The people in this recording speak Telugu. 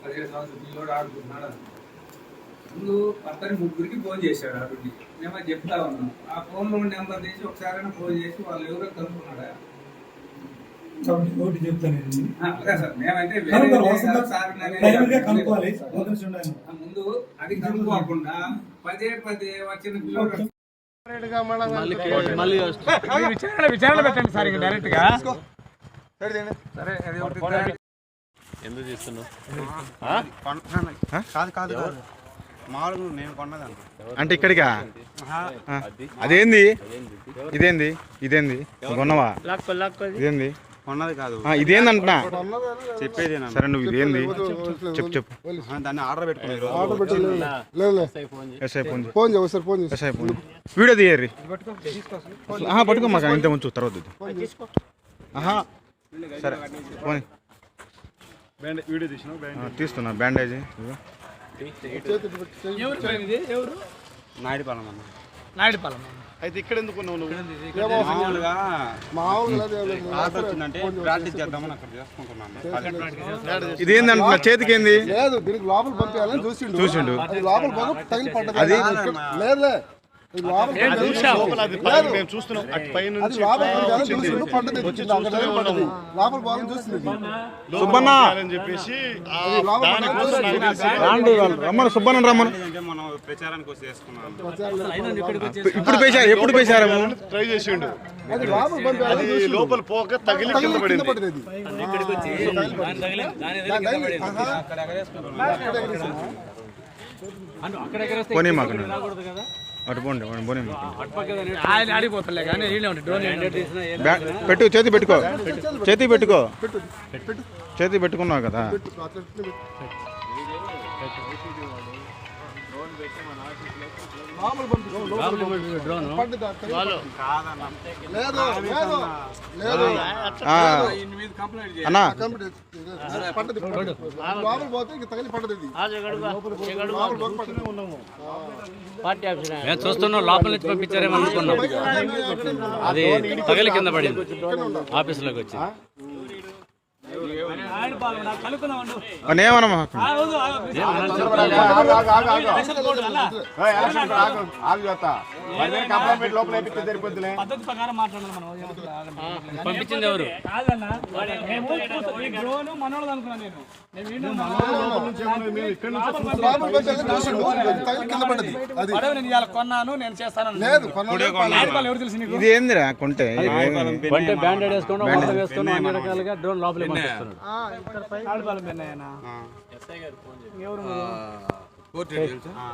పదిహేడు సంవత్సరం పిల్లోడు ఆడుకుంటున్నాడు? ముందు పత్తని ముగ్గురికి ఫోన్ చేశాడు అటువంటి మేము అది చెప్తా ఉన్నాం ఆ ఫోన్లో నెంబర్ తీసి ఒకసారి ఫోన్ చేసి వాళ్ళు ఎవరో కనుక్కున్నాడా? ఒకటి చెప్తాను మేమైతే. ఆ ముందు అది కనుక్కోకుండా పదే పదే వచ్చిన పిల్లోడు విచారణ విచారణ పెట్టండి సార్ డైరెక్ట్గా. ఎందుకు చేస్తున్నావు అంటే ఇక్కడికా. అదేంది? ఇదేంది? ఇదేంది? కొన్నవా? ఇదేంది? కొన్నది కాదు. ఆ, ఇదేంది అంటున్నా చెప్పేది సరే నువ్వు ఇదేంది? చెప్పు చెప్పు దాన్ని ఆర్డర్ ఎస్ఐ ఫోన్ చేయి. ఫోన్ చేయ. ఒకసారి ఫోన్ చేసి ఎస్ఐ ఫోన్ చేయి. వీడియో తీయర్రి. ఆహా పట్టుకో మాకు ఇంత ముందు తర్వాత సరే ఫోన్ వీడియో తీసిన ఆ, తీస్తున్నా బ్యాండేజ్. నాయుడుపాలెం అన్న. నాయుడుపాలెం అయితే ఇక్కడ ఎందుకు ఉన్నావు నువ్వు? మామూలుగా మామూలుగా అదే ఆర్డర్ వచ్చిందంటే ప్రాక్టీస్ చేద్దామని అక్కడ చేసుకుంటున్నాను. ఇదేంది అంటున్నా చేతికి ఏంది లేదు దీనికి లోపల పంపించాలని చూసిండు. చూసిండు. లోపల పంప తగిలి పడ్డది లేదు. మేము చూస్తున్నాం. అటు పైన లోపల. సుబ్బన్న చెప్పేసి వాళ్ళు. రమ్మను సుబ్బన్న రమ్మను. ప్రచారానికి వచ్చి ఇప్పుడు పేశారు ఎప్పుడు పేశారు? ట్రై చేసిండు. అది లోపల పోక తగిలి కింద పడింది. పోనీ మాకు అటు పోండి పోనీ, పోనీ. మాకు ఆయన ఆడిపోతలే కానీ వీళ్ళే ఉంటాయి డ్రోన్ బ్యా- పెట్టు చేతి పెట్టుకో. చేతి పెట్టుకో. చేతి పెట్టుకున్నావు కదా. మామూలు అన్నా. పోతే ఇంక తగిలి. మేము చూస్తున్నాం లోపల నుంచి పంపించారేమో అనుకున్నాం. అది తగిలి కింద పడింది. ఆఫీసులోకి వచ్చి. నేమన్నా పద్ధతి ప్రకారం మాట్లాడాలి మనం పంపించింది ఎవరు? కాదన్నా నేను. లోపల కొన్నాను నేను చేస్తాను లేదు కొన్నాడు. నాయుడుపాలెం ఎవరు తెలుసు నీకు? ఇది ఏందిరా కొంటే? బ్యాండెడ్ వంట వేసుకోవడం అన్ని రకాలుగా డ్రోన్ లోపలికి పంపిస్తున్నాడు. నాయుడుపాలెం పెన్నయ్యనా ఎవరు ఆ,